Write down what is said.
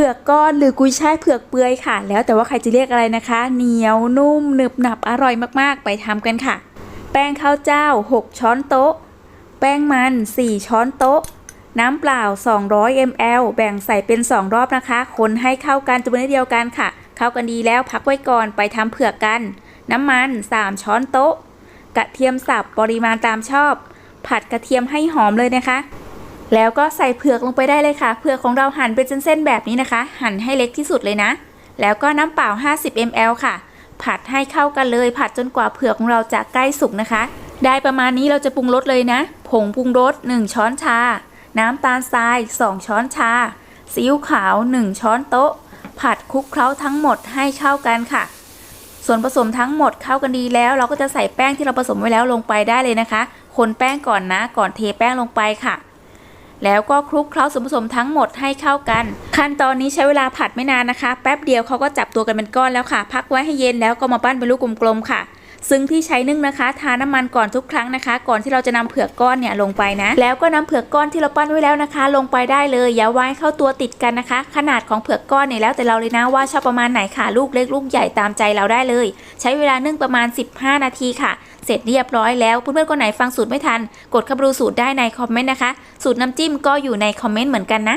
ผือกก้อนหรือกุยช่ายเผือกเปื่อยค่ะ แล้วแต่ว่าใครจะเรียกอะไรนะคะ เหนียวนุ่มหนึบหนับอร่อยมากๆ ไปทำกันค่ะ แป้งข้าวเจ้า 6 ช้อนโต๊ะ แป้งมัน 4 ช้อนโต๊ะ น้ำเปล่า 200 ml แบ่งใส่เป็น 2 รอบนะคะ คนให้เข้ากันจำนวนเดียวกันค่ะ เข้ากันดีแล้วพักไว้ก่อนไปทำเผือกกัน น้ำมัน 3 ช้อนโต๊ะ กระเทียมสับปริมาณตามชอบ ผัดกระเทียมให้หอมเลยนะคะ แล้วก็ใส่เผือกลงไปได้เลยค่ะ เผือกของเราหั่นเป็นเส้นๆแบบนี้นะคะ หั่นให้เล็กที่สุดเลยนะ แล้วก็น้ำเปล่า 50 ml ค่ะ ผัดให้เข้ากันเลย ผัดจนกว่าเผือกของเราจะใกล้สุกนะคะ ได้ประมาณนี้เราจะปรุงรสเลยนะ ผงปรุงรส 1 ช้อนชา น้ำตาลทราย 2 ช้อนชา ซีอิ๊วขาว 1 ช้อนโต๊ะ ผัดคลุกเคล้าทั้งหมดให้เข้ากันค่ะ ส่วนผสมทั้งหมดเข้ากันดีแล้ว เราก็จะใส่แป้งที่เราผสมไว้แล้วลงไปได้เลยนะคะ คนแป้งก่อนนะ ก่อนเทแป้งลงไปค่ะ แล้วก็คลุกเคล้าส่วนผสมทั้งหมดให้เข้ากัน ขั้นตอนนี้ใช้เวลาผัดไม่นานนะคะ แป๊บเดียวเขาก็จับตัวกันเป็นก้อนแล้วค่ะ พักไว้ให้เย็นแล้วก็มาปั้นเป็นลูกกลมๆค่ะ ซึ่งที่ใช้นึ่งนะคะ ทาน้ำมันก่อนทุกครั้งนะคะ ก่อนที่เราจะนำเผือกก้อนเนี่ยลงไปนะ แล้วก็นำเผือกก้อนที่เราปั้นไว้แล้วนะคะ ลงไปได้เลยอย่าไว้เข้าตัวติดกันนะคะ ขนาดของเผือกก้อนเนี่ยแล้วแต่เราเลยนะว่าชอบประมาณไหนค่ะลูกเล็กลูกใหญ่ตามใจเราได้เลย ใช้เวลานึ่งประมาณ 15 นาทีค่ะเสร็จเรียบร้อยแล้วเพื่อนๆคนไหนฟังสูตรไม่ทัน กดเข้าไปดูสูตรได้ในคอมเมนต์นะคะ สูตรน้ำจิ้มก็อยู่ในคอมเมนต์เหมือนกันนะ